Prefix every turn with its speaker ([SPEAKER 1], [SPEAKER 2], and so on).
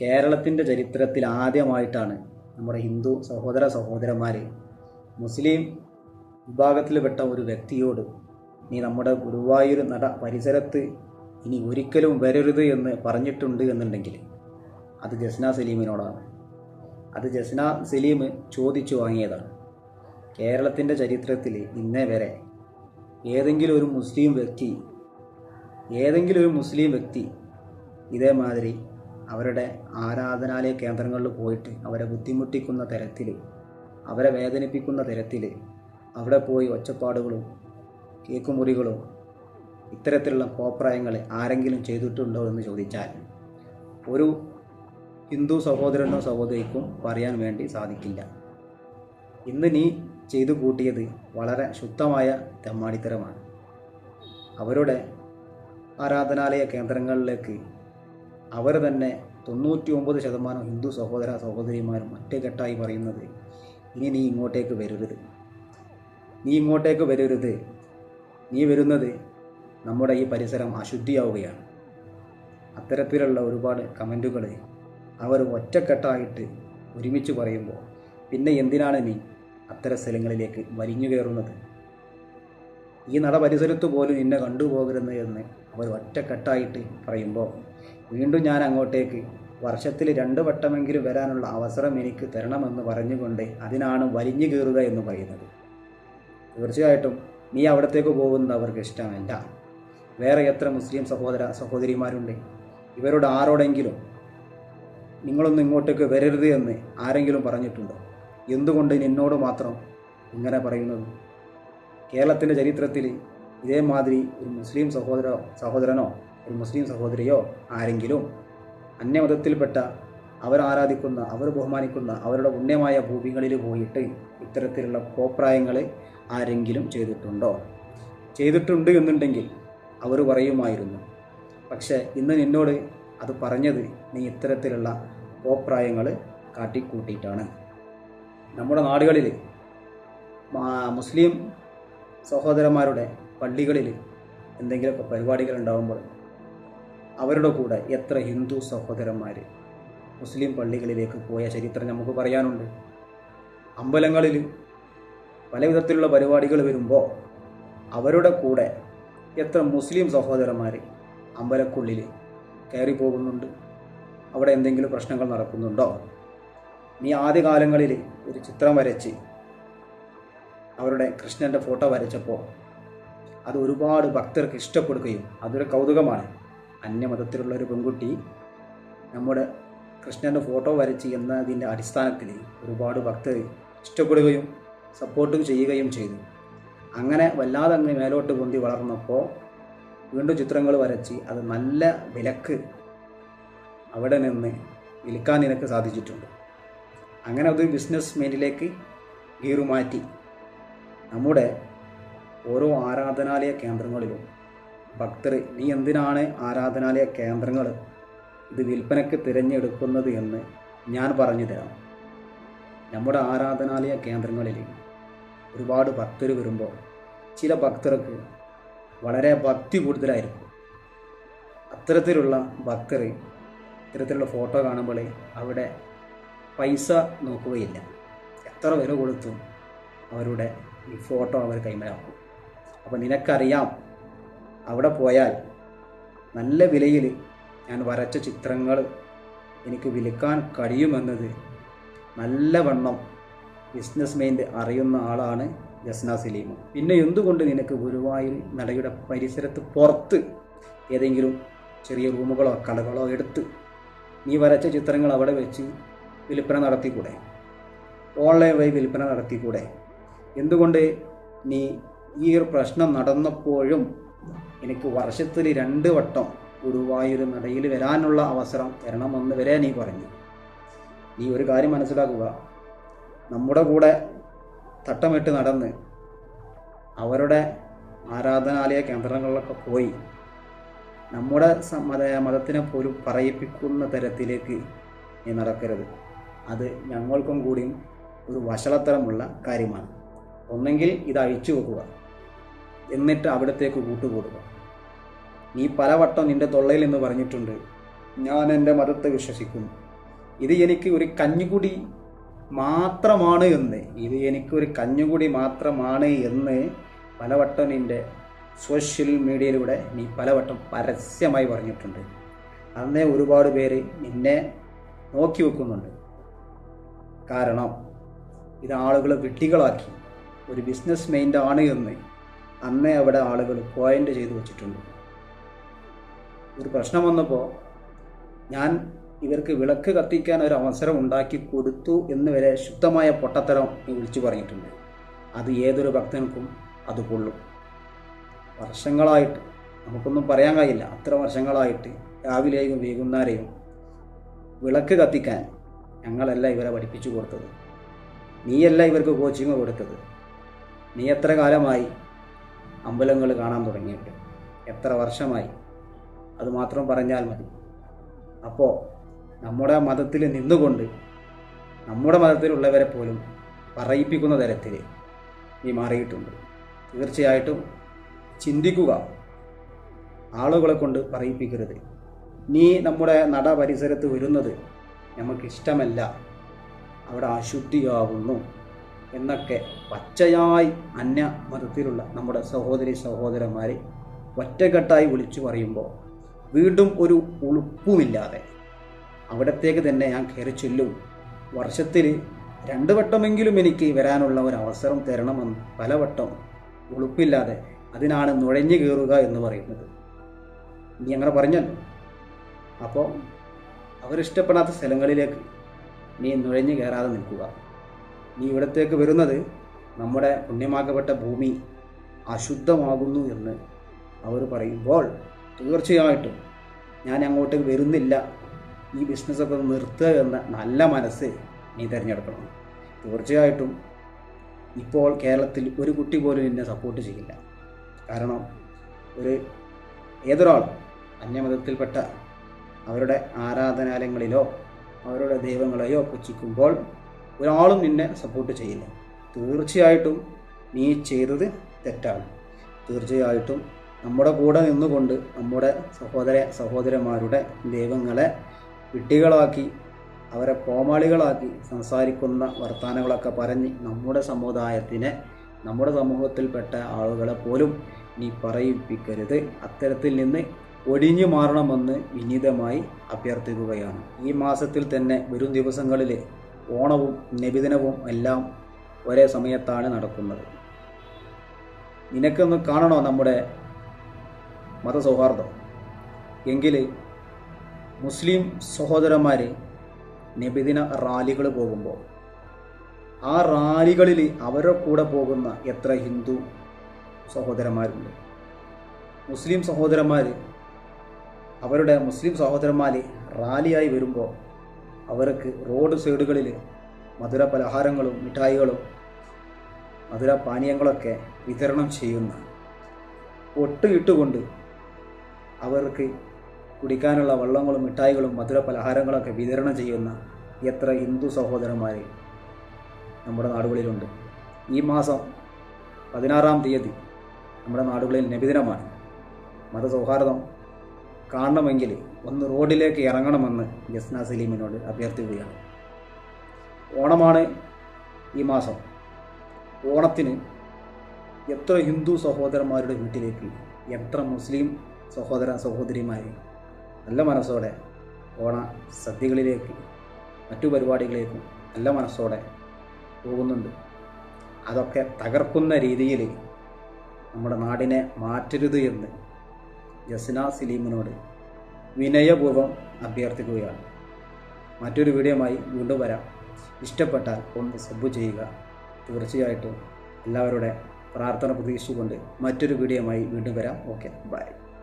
[SPEAKER 1] കേരളത്തിന്റെ ചരിത്രത്തിൽ ആദ്യമായിട്ടാണ് നമ്മുടെ ഹിന്ദു സഹോദര സഹോദരന്മാർ മുസ്ലിം വിഭാഗത്തിൽപ്പെട്ട ഒരു വ്യക്തിയോട് നീ നമ്മുടെ ഗുരുവായൂർ നട പരിസരത്ത് ഇനി ഒരിക്കലും വരരുത് എന്ന് പറഞ്ഞിട്ടുണ്ട് എന്നുണ്ടെങ്കിൽ അത് ജസ്ന സലീമിനോടാണ്. അത് ജസ്ന സലീം ചോദിച്ചു വാങ്ങിയതാണ്. കേരളത്തിന്റെ ചരിത്രത്തിൽ ഇന്നേ വരെ ഏതെങ്കിലും ഒരു മുസ്ലിം വ്യക്തി ഏതെങ്കിലും ഒരു മുസ്ലിം വ്യക്തി ഇതേമാതിരി അവരുടെ ആരാധനാലയ കേന്ദ്രങ്ങളിൽ പോയിട്ട് അവരെ ബുദ്ധിമുട്ടിക്കുന്ന തരത്തിൽ അവരെ വേദനിപ്പിക്കുന്ന തരത്തിൽ അവിടെ പോയി ഒച്ചപ്പാടുകളും കേക്കുമുറികളും ഇത്തരത്തിലുള്ള കോപ്രായങ്ങൾ ആരെങ്കിലും ചെയ്തിട്ടുണ്ടോ എന്ന് ചോദിച്ചാൽ ഒരു ഹിന്ദു സഹോദരനോ സഹോദരിക്കും പറയാൻ വേണ്ടി സാധിക്കില്ല. ഇന്ന് നീ ചെയ്തു കൂട്ടിയത് വളരെ ശുദ്ധമായ തെമ്മാടിത്തരമാണ്. അവരുടെ ആരാധനാലയ കേന്ദ്രങ്ങളിലേക്ക് അവർ തന്നെ തൊണ്ണൂറ്റി ഒമ്പത് ശതമാനം ഹിന്ദു സഹോദര സഹോദരിമാരും ഒറ്റക്കെട്ടായി പറയുന്നത് ഇനി നീ ഇങ്ങോട്ടേക്ക് വരരുത്. നീ ഇങ്ങോട്ടേക്ക് വരരുത്. നീ വരുന്നത് നമ്മുടെ ഈ പരിസരം അശുദ്ധിയാവുകയാണ്. അത്തരത്തിലുള്ള ഒരുപാട് കമന്റുകൾ അവർ ഒറ്റക്കെട്ടായിട്ട് ഒരുമിച്ച് പറയുമ്പോൾ പിന്നെ എന്തിനാണ് നീ അത്തരം സ്ഥലങ്ങളിലേക്ക് വലിഞ്ഞു കയറുന്നത്? ഈ നട പരിസരത്ത് പോലും നിന്നെ കണ്ടുപോകരുത് എന്ന് അവർ ഒറ്റക്കെട്ടായിട്ട് പറയുമ്പോൾ വീണ്ടും ഞാൻ അങ്ങോട്ടേക്ക്. വർഷത്തിൽ രണ്ടു വട്ടമെങ്കിലും വരാനുള്ള അവസരം എനിക്ക് തരണമെന്ന് പറഞ്ഞുകൊണ്ട് അതിനാണ് വലിഞ്ഞു കയറുക എന്ന് പറയുന്നത്. തീർച്ചയായിട്ടും നീ അവിടത്തേക്ക് പോകുന്നത് അവർക്ക് ഇഷ്ടമല്ല. വേറെ എത്ര മുസ്ലിം സഹോദര സഹോദരിമാരുണ്ട്? ഇവരോട് ആരോടെങ്കിലും നിങ്ങളൊന്നും ഇങ്ങോട്ടേക്ക് വരരുത് എന്ന് ആരെങ്കിലും പറഞ്ഞിട്ടുണ്ടോ? എന്തുകൊണ്ട് നിന്നോട് മാത്രം ഇങ്ങനെ പറയുന്നത്? കേരളത്തിന്റെ ചരിത്രത്തിൽ ഇതേമാതിരി ഒരു മുസ്ലിം സഹോദര സഹോദരനോ ഒരു മുസ്ലിം സഹോദരിയോ ആരെങ്കിലും അന്യമതത്തിൽപ്പെട്ട അവർ ആരാധിക്കുന്ന അവർ ബഹുമാനിക്കുന്ന അവരുടെ ഉണ്യമായ ഭൂമികളിൽ പോയിട്ട് ഇത്തരത്തിലുള്ള കോപ്രായങ്ങൾ ആരെങ്കിലും ചെയ്തിട്ടുണ്ടോ? ചെയ്തിട്ടുണ്ട് എന്നുണ്ടെങ്കിൽ അവർ പറയുമായിരുന്നു. പക്ഷേ ഇന്ന് നിന്നോട് അത് പറഞ്ഞത് നീ ഇത്തരത്തിലുള്ള കോപ്രായങ്ങൾ കാട്ടിക്കൂട്ടിയിട്ടാണ്. നമ്മുടെ നാടുകളിൽ മുസ്ലിം സഹോദരന്മാരുടെ പള്ളികളിൽ എന്തെങ്കിലുമൊക്കെ പരിപാടികൾ ഉണ്ടാകുമ്പോൾ അവരുടെ കൂടെ എത്ര ഹിന്ദു സഹോദരന്മാർ മുസ്ലിം പള്ളികളിലേക്ക് പോയ ചരിത്രം നമുക്ക് പറയാനുണ്ട്. അമ്പലങ്ങളിൽ പല വിധത്തിലുള്ള പരിപാടികൾ വരുമ്പോൾ അവരുടെ കൂടെ എത്ര മുസ്ലിം സഹോദരന്മാർ അമ്പലക്കുള്ളിൽ കയറി പോകുന്നുണ്ട്. അവിടെ എന്തെങ്കിലും പ്രശ്നങ്ങൾ നടക്കുന്നുണ്ടോ? നീ ആദ്യകാലങ്ങളിൽ ഒരു ചിത്രം വരച്ച് അവരുടെ കൃഷ്ണന്റെ ഫോട്ടോ വരച്ചപ്പോൾ അത് ഒരുപാട് ഭക്തർക്ക് ഇഷ്ടപ്പെടുകയും അതൊരു കൗതുകമാണ്. അന്യമതത്തിലുള്ള ഒരു പെൺകുട്ടി നമ്മുടെ കൃഷ്ണന്റെ ഫോട്ടോ വരച്ച് എന്നതിന്റെ അടിസ്ഥാനത്തിൽ ഒരുപാട് ഭക്തർ ഇഷ്ടപ്പെടുകയും സപ്പോർട്ടും ചെയ്യുകയും ചെയ്തു. അങ്ങനെ വല്ലാതെ അങ്ങ് മേലോട്ട് പൊന്തി വളർന്നപ്പോൾ വീണ്ടും ചിത്രങ്ങൾ വരച്ച് അത് നല്ല വിലക്ക് അവിടെ നിന്ന് വിൽക്കാൻ നിനക്ക് സാധിച്ചിട്ടുണ്ട്. അങ്ങനെ അത് ബിസിനസ് മെയിനിലേക്ക് ഗീറുമാറ്റി നമ്മുടെ ഓരോ ആരാധനാലയ കേന്ദ്രങ്ങളിലും ഭക്തർ നീ എന്തിനാണ് ആരാധനാലയ കേന്ദ്രങ്ങൾ ഇത് വിൽപ്പനയ്ക്ക് തിരഞ്ഞെടുക്കുന്നത് എന്ന് ഞാൻ പറഞ്ഞു തരാം. നമ്മുടെ ആരാധനാലയ കേന്ദ്രങ്ങളിൽ ഒരുപാട് ഭക്തർ വരുമ്പോൾ ചില ഭക്തർക്ക് വളരെ ഭക്തി കൂടുതലായിരിക്കും. അത്തരത്തിലുള്ള ഭക്തർ ഇത്തരത്തിലുള്ള ഫോട്ടോ കാണുമ്പോൾ അവിടെ പൈസ നോക്കുകയില്ല. എത്ര വില കൊടുത്തും അവരുടെ ഈ ഫോട്ടോ അവർ കൈമലാക്കും. അപ്പോൾ നിനക്കറിയാം അവിടെ പോയാൽ നല്ല വിലയിൽ ഞാൻ വരച്ച ചിത്രങ്ങൾ എനിക്ക് വിൽക്കാൻ കഴിയുമെന്നത് നല്ലവണ്ണം ബിസിനസ് മൈൻഡ് അറിയുന്ന ആളാണ് ജസ്ന സലീമ. പിന്നെ എന്തുകൊണ്ട് നിനക്ക് ഗുരുവായൂർ നടയുടെ പരിസരത്ത് പുറത്ത് ഏതെങ്കിലും ചെറിയ റൂമുകളോ കടകളോ എടുത്ത് നീ വരച്ച ചിത്രങ്ങൾ അവിടെ വെച്ച് വിൽപ്പന നടത്തിക്കൂടെ? ഓൺലൈൻ വഴി വിൽപ്പന നടത്തിക്കൂടെ? എന്തുകൊണ്ട് നീ ഈ ഒരു പ്രശ്നം നടന്നപ്പോഴും എനിക്ക് വർഷത്തിൽ രണ്ട് വട്ടം ഗുരുവായൂർ നടയിൽ വരാനുള്ള അവസരം തരണമെന്ന് വരെ നീ പറഞ്ഞു. നീ ഒരു കാര്യം മനസ്സിലാക്കുക. നമ്മുടെ കൂടെ തട്ടമിട്ട് നടന്ന് അവരുടെ ആരാധനാലയ കേന്ദ്രങ്ങളിലൊക്കെ പോയി നമ്മുടെ മത മതത്തിനെ പോലും പറയിപ്പിക്കുന്ന തരത്തിലേക്ക് നീ നടക്കരുത്. അത് ഞങ്ങൾക്കും കൂടിയും ഒരു വഷളത്തരമുള്ള കാര്യമാണ്. ഒന്നെങ്കിൽ ഇത് അഴിച്ചു വെക്കുക എന്നിട്ട് അവിടത്തേക്ക് കൂട്ടുകൂടുക. നീ പലവട്ടം നിന്റെ തൊള്ളയിൽ എന്ന് പറഞ്ഞിട്ടുണ്ട് ഞാൻ എന്റെ മതത്തെ വിശ്വസിക്കുന്നു ഇത് എനിക്ക് ഒരു കഞ്ഞുകുടി മാത്രമാണ് എന്ന്. ഇത് എനിക്കൊരു കഞ്ഞുകുടി മാത്രമാണ് എന്ന് പലവട്ടം നിന്റെ സോഷ്യൽ മീഡിയയിലൂടെ നീ പലവട്ടം പരസ്യമായി പറഞ്ഞിട്ടുണ്ട്. അന്നേ ഒരുപാട് പേര് നിന്നെ നോക്കി വെക്കുന്നുണ്ട്. കാരണം ഇത് ആളുകളെ വിട്ടികളാക്കി ഒരു ബിസിനസ് മൈൻഡാണ് എന്ന്. അന്നേ അവിടെ ആളുകൾ പോയിന്റ് ചെയ്തു വച്ചിട്ടുണ്ട്. ഒരു പ്രശ്നം വന്നപ്പോൾ ഞാൻ ഇവർക്ക് വിളക്ക് കത്തിക്കാൻ ഒരു അവസരം ഉണ്ടാക്കി കൊടുത്തു എന്ന് വരെ ശുദ്ധമായ പൊട്ടത്തരം വിളിച്ചു പറഞ്ഞിട്ടുണ്ട്. അത് ഏതൊരു ഭക്തനും അത് കൊള്ളും. വർഷങ്ങളായിട്ട് നമുക്കൊന്നും പറയാൻ കഴിയില്ല. അത്ര വർഷങ്ങളായിട്ട് രാവിലെയും വൈകുന്നേരവും വിളക്ക് കത്തിക്കാൻ ഞങ്ങളല്ല ഇവരെ പഠിപ്പിച്ചു കൊടുത്തത്. നീയല്ല ഇവർക്ക് കോച്ചിങ് കൊടുത്തത്. നീ എത്ര കാലമായി അമ്പലങ്ങൾ കാണാൻ തുടങ്ങിയിട്ട്. എത്ര വർഷമായി? അത് മാത്രം പറഞ്ഞാൽ മതി. അപ്പോൾ നമ്മുടെ മതത്തിൽ നിന്നുകൊണ്ട് നമ്മുടെ മതത്തിലുള്ളവരെ പോലും പറയിപ്പിക്കുന്ന തരത്തിൽ നീ മാറിയിട്ടുണ്ട്. തീർച്ചയായിട്ടും ചിന്തിക്കുക. ആളുകളെ കൊണ്ട് പറയിപ്പിക്കരുത്. നീ നമ്മുടെ നട പരിസരത്ത് വരുന്നത് നമുക്കിഷ്ടമല്ല. അവിടെ അശുദ്ധിയാകുന്നു. എന്നൊക്കെ പച്ചയായി അന്യ മതത്തിലുള്ള നമ്മുടെ സഹോദരി സഹോദരന്മാരെ ഒറ്റക്കെട്ടായി വിളിച്ചു പറയുമ്പോൾ വീണ്ടും ഒരു ഉളുപ്പുമില്ലാതെ അവിടത്തേക്ക് തന്നെ ഞാൻ കയറി ചെല്ലും. വർഷത്തിൽ രണ്ട് വട്ടമെങ്കിലും എനിക്ക് വരാനുള്ള ഒരു അവസരം തരണമെന്ന് പലവട്ടം ഉളുപ്പില്ലാതെ അതിനാണ് നുഴഞ്ഞു കയറുക എന്ന് പറയുന്നത്. നീ അങ്ങനെ പറഞ്ഞല്ലോ. അപ്പോൾ അവരിഷ്ടപ്പെടാത്ത സ്ഥലങ്ങളിലേക്ക് നീ നുഴഞ്ഞു കയറാതെ നിൽക്കുക. നീ ഇവിടത്തേക്ക് വരുന്നത് നമ്മുടെ പുണ്യമാക്കപ്പെട്ട ഭൂമി അശുദ്ധമാകുന്നു എന്ന് അവർ പറയുമ്പോൾ തീർച്ചയായിട്ടും ഞാൻ അങ്ങോട്ടേക്ക് വരുന്നില്ല. ഈ ബിസിനസ്സൊക്കെ നിർത്തുക എന്ന നല്ല മനസ്സ് നീ തിരഞ്ഞെടുക്കണം. തീർച്ചയായിട്ടും ഇപ്പോൾ കേരളത്തിൽ ഒരു കുട്ടി പോലും എന്നെ സപ്പോർട്ട് ചെയ്യില്ല. കാരണം ഒരു ഏതൊരാൾ അന്യമതത്തിൽപ്പെട്ട അവരുടെ ആരാധനാലയങ്ങളിലോ അവരുടെ ദൈവങ്ങളെയോ പുച്ഛിക്കുമ്പോൾ ഒരാളും നിന്നെ സപ്പോർട്ട് ചെയ്യില്ല. തീർച്ചയായിട്ടും നീ ചെയ്തത് തെറ്റാണ്. തീർച്ചയായിട്ടും നമ്മുടെ കൂടെ നിന്നുകൊണ്ട് നമ്മുടെ സഹോദര സഹോദരന്മാരുടെ ദൈവങ്ങളെ വിട്ടികളാക്കി അവരെ കോമാളികളാക്കി സംസാരിക്കുന്ന വർത്തമാനങ്ങളൊക്കെ പറഞ്ഞ് നമ്മുടെ സമുദായത്തിനെ നമ്മുടെ സമൂഹത്തിൽപ്പെട്ട ആളുകളെ പോലും നീ പറയിപ്പിക്കരുത്. അത്തരത്തിൽ നിന്ന് ഒഴിഞ്ഞു മാറണമെന്ന് വിനീതമായി അഭ്യർത്ഥിക്കുകയാണ്. ഈ മാസത്തിൽ തന്നെ വരും ദിവസങ്ങളിൽ ഓണവും നബിദിനവും എല്ലാം ഒരേ സമയത്താണ് നടക്കുന്നത്. നിനക്കൊന്ന് കാണണോ നമ്മുടെ മതസൗഹാർദ്ദം? എങ്കിൽ മുസ്ലിം സഹോദരന്മാർ നബിദിന റാലികൾ പോകുമ്പോൾ ആ റാലികളിൽ അവരുടെ കൂടെ പോകുന്ന എത്ര ഹിന്ദു സഹോദരന്മാരുണ്ട്? മുസ്ലിം സഹോദരന്മാർ അവരുടെ മുസ്ലിം സഹോദരന്മാർ റാലിയായി വരുമ്പോൾ അവർക്ക് റോഡ് സൈഡുകളിൽ മധുര പലഹാരങ്ങളും മിഠായികളും മധുര പാനീയങ്ങളൊക്കെ വിതരണം ചെയ്യുന്ന ഒട്ടുഇട്ടുകൊണ്ട് അവർക്ക് കുടിക്കാനുള്ള വള്ളങ്ങളും മിഠായികളും മധുര പലഹാരങ്ങളൊക്കെ വിതരണം ചെയ്യുന്ന എത്ര ഹിന്ദു സഹോദരന്മാർ നമ്മുടെ നാടുകളിലുണ്ട്. ഈ മാസം പതിനാറാം തീയതി നമ്മുടെ നാടുകളിൽ നബിദിനമാണ്. മതസൗഹാർദ്ദം കാണണമെങ്കിൽ ഒന്ന് റോഡിലേക്ക് ഇറങ്ങണമെന്ന് ജസ്ന സലീമിനോട് അഭ്യർത്ഥിക്കുകയാണ്. ഓണമാണ് ഈ മാസം. ഓണത്തിന് എത്ര ഹിന്ദു സഹോദരന്മാരുടെ വീട്ടിലേക്ക് എത്ര മുസ്ലിം സഹോദര സഹോദരിമാരെ നല്ല മനസ്സോടെ ഓണ സദ്യകളിലേക്ക് മറ്റു പരിപാടികളിലേക്കും നല്ല മനസ്സോടെ പോകുന്നുണ്ട്. അതൊക്കെ തകർക്കുന്ന രീതിയിൽ നമ്മുടെ നാടിനെ മാറ്റരുത് എന്ന് ജസ്ന സലീമിനോട് വിനയപൂർവം അഭ്യർത്ഥിക്കുകയാണ്. മറ്റൊരു വീഡിയോയുമായി വീണ്ടും വരാം. ഇഷ്ടപ്പെട്ടാൽ ഒന്ന് സബ് ചെയ്യുക. തീർച്ചയായിട്ടും എല്ലാവരുടെ പ്രാർത്ഥന പ്രതീക്ഷിച്ചുകൊണ്ട് മറ്റൊരു വീഡിയോയുമായി വീണ്ടും വരാം. Okay bye.